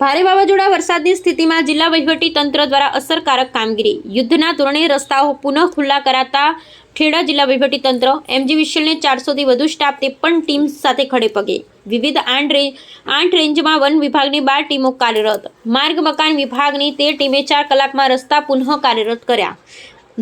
ભારે વાવાઝોડા વરસાદની સ્થિતિમાં જિલ્લા વહીવટી તંત્ર દ્વારા અસરકારક કામગીરી. યુદ્ધના ધોરણે રસ્તાઓ પુનઃ ખુલ્લા કરાતા ખેડા જિલ્લા વહીવટી તંત્ર, એમજી વિશલને ચારસોથી વધુ સ્ટાફ તે પણ ટીમ સાથે ખડે પગે. વિવિધ આઠ રેન્જ આઠ રેન્જમાં વન વિભાગની બાર ટીમો કાર્યરત. માર્ગ મકાન વિભાગની તે ટીમે ચાર કલાકમાં રસ્તા પુનઃ કાર્યરત કર્યા.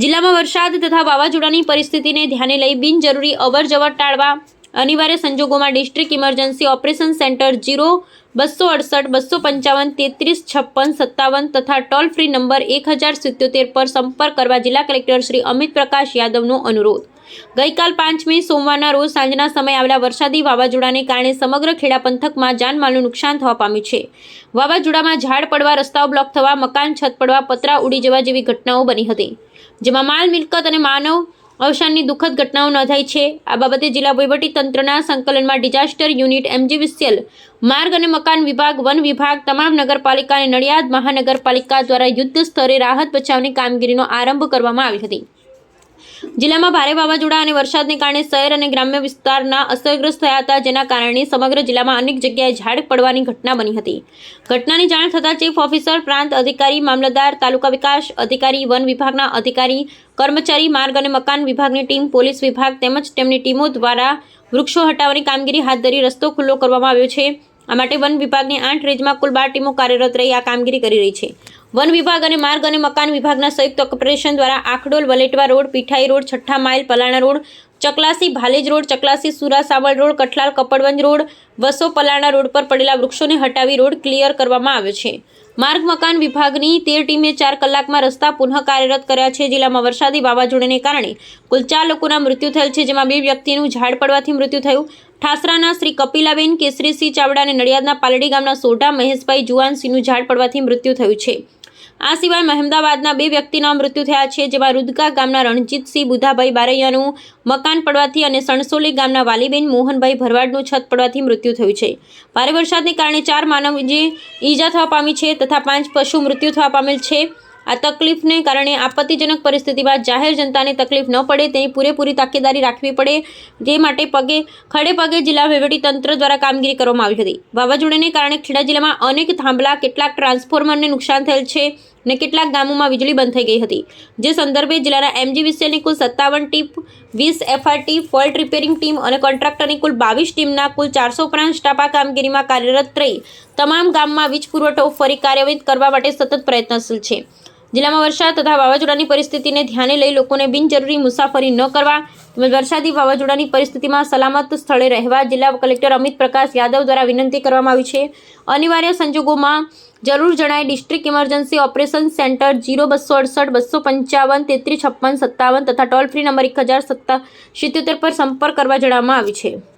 જિલ્લામાં વરસાદ તથા વાવાઝોડાની પરિસ્થિતિને ધ્યાને લઈ બિનજરૂરી અવરજવર ટાળવા અનિવાર્ય સંજોગોમાં district emergency operation centre zero, બસો અડસઠ, બસો પંચાવન, તેત્રીસ, છપ્પન, સત્તાવન તથા ટોલ ફ્રી નંબર એક હજાર સિત્યોતેર પર સંપર્ક કરવા જિલ્લા કલેક્ટર શ્રી અમિત પ્રકાશ યાદવનો અનુરોધ. ગઈકાલ પાંચમી સોમવારના રોજ સાંજના સમયે આવેલા વરસાદી વાવાઝોડાને કારણે સમગ્ર ખેડા પંથકમાં જાનમાલનું નુકસાન થવા પામ્યું છે. વાવાઝોડામાં ઝાડ પડવા, રસ્તાઓ બ્લોક થવા, મકાન છત પડવા, પતરા ઉડી જવા જેવી ઘટનાઓ બની હતી, જેમાં માલ, મિલકત અને માનવ અવસાનની દુઃખદ ઘટનાઓ નોંધાઈ છે. આ બાબતે જિલ્લા તંત્રના સંકલનમાં ડિઝાસ્ટર યુનિટ એમજીવીસીએલ, માર્ગ અને મકાન વિભાગ, વન વિભાગ, તમામ નગરપાલિકા અને નડિયાદ મહાનગરપાલિકા દ્વારા યુદ્ધ સ્તરે રાહત બચાવની કામગીરીનો આરંભ કરવામાં આવી હતી. જિલ્લામાં ભારે વાવાઝોડા અને વરસાદને કારણે શહેર અને ગ્રામ્ય વિસ્તારના અસરગ્રસ્ત થયા હતા, જેના કારણે સમગ્ર જિલ્લામાં અનેક જગ્યાએ ઝાડ પડવાની ઘટના બની હતી. ઘટનાની જાણ થતાં ચીફ ઓફિસર, પ્રાંત અધિકારી, મામલતદાર, તાલુકા વિકાસ અધિકારી, વન વિભાગના અધિકારી, કર્મચારી, માર્ગ અને મકાન વિભાગની ટીમ, પોલીસ વિભાગ તેમજ તેમની ટીમો દ્વારા વૃક્ષો હટાવવાની કામગીરી હાથ ધરી રસ્તો ખુલ્લો કરવામાં આવ્યો છે. આ માટે વન વિભાગની આઠ રેન્જમાં કુલ બાર ટીમો કાર્યરત રહી આ કામગીરી કરી રહી છે. વન વિભાગ અને માર્ગ અને મકાન વિભાગના સંયુક્ત ઓપરેશન દ્વારા આખડોલ, વલેટવા રોડ, પીઠાઈ રોડ, છઠ્ઠા mile, Palana road, Chaklasi, Bhalej road, Chaklasi Surasaval road, Kathlal, Kapadvanj road, Vaso, Palana road પર પડેલા વૃક્ષોને હટાવી રોડ ક્લિયર કરવામાં આવ્યો છે. માર્ગ, મકાન વિભાગની તેર ટીમે ચાર કલાકમાં રસ્તા પુનઃ કાર્યરત કર્યા છે. જિલ્લામાં વરસાદી વાવાઝોડાને કારણે કુલ ચાર લોકોના મૃત્યુ થયેલ છે, જેમાં બે વ્યક્તિનું ઝાડ પડવાથી મૃત્યુ થયું. ઠાસરાના શ્રી કપિલાબેન કેસરીસિંહ ચાવડા અને નડિયાદના પાલડી ગામના સોઢા મહેશભાઈ જુવાનસિંહનું ઝાડ પડવાથી મૃત્યુ થયું છે. આ સિવાય મહેમદાવાદના બે વ્યક્તિના મૃત્યુ થયા છે, જેમાં રૂદકા ગામના રણજીતસિંહ બુધાભાઈ બારૈયાનું મકાન પડવાથી અને સણસોલી ગામના વાલીબેન મોહનભાઈ ભરવાડનું છત પડવાથી મૃત્યુ થયું છે. ભારે વરસાદને કારણે ચાર માનવ જે ઈજા થવા પામી છે તથા પાંચ પશુ મૃત્યુ થવા પામેલ છે. આ તકલીફને કારણે આપત્તિજનક પરિસ્થિતિમાં જાહેર જનતાને તકલીફ ન પડે, તેની પૂરેપૂરી તાકેદારી રાખવી પડે, જે માટે પગે, ખડે પગે જિલ્લા તંત્ર દ્વારા કામગીરી કરવામાં આવી હતી. વાવાઝોડાને કારણે ખેડા જિલ્લામાં અનેક થાંભલા, કેટલાક ટ્રાન્સફોર્મરને નુકસાન થયેલ છે અને કેટલાક ગામોમાં વીજળી બંધ થઈ ગઈ હતી. જે સંદર્ભે જિલ્લાના એમજી એમજીવીસીએલની કુલ સત્તાવન ટીમ, વીસ એફઆરટી ફોલ્ટ રિપેરિંગ ટીમ અને કોન્ટ્રાક્ટરની કુલ બાવીસ ટીમના કુલ ચારસો ઉપરાંત સ્ટાફ કામગીરીમાં કાર્યરત રહી. તમામ ગામમાં વીજ પુરવઠો ફરી કાર્યવાહી કરવા માટે સતત પ્રયત્નશીલ છે. જિલ્લામાં વરસાદ તથા વાવાઝોડાની પરિસ્થિતિને ધ્યાને લઈ લોકોને બિનજરૂરી મુસાફરી ન કરવા તેમજ વરસાદી વાવાઝોડાની પરિસ્થિતિમાં સલામત સ્થળે રહેવા જિલ્લા કલેક્ટર અમિત પ્રકાશ યાદવ દ્વારા વિનંતી કરવામાં આવી છે. અનિવાર્ય સંજોગોમાં જરૂર જણાય district emergency operation centre zero બસો અડસઠ, બસો પંચાવન, તેત્રીસ, છપ્પન, સત્તાવન તથા ટોલ ફ્રી નંબર એક હજાર સત્તા સિત્યોતેર પર સંપર્ક કરવા જણાવવામાં આવ્યું છે.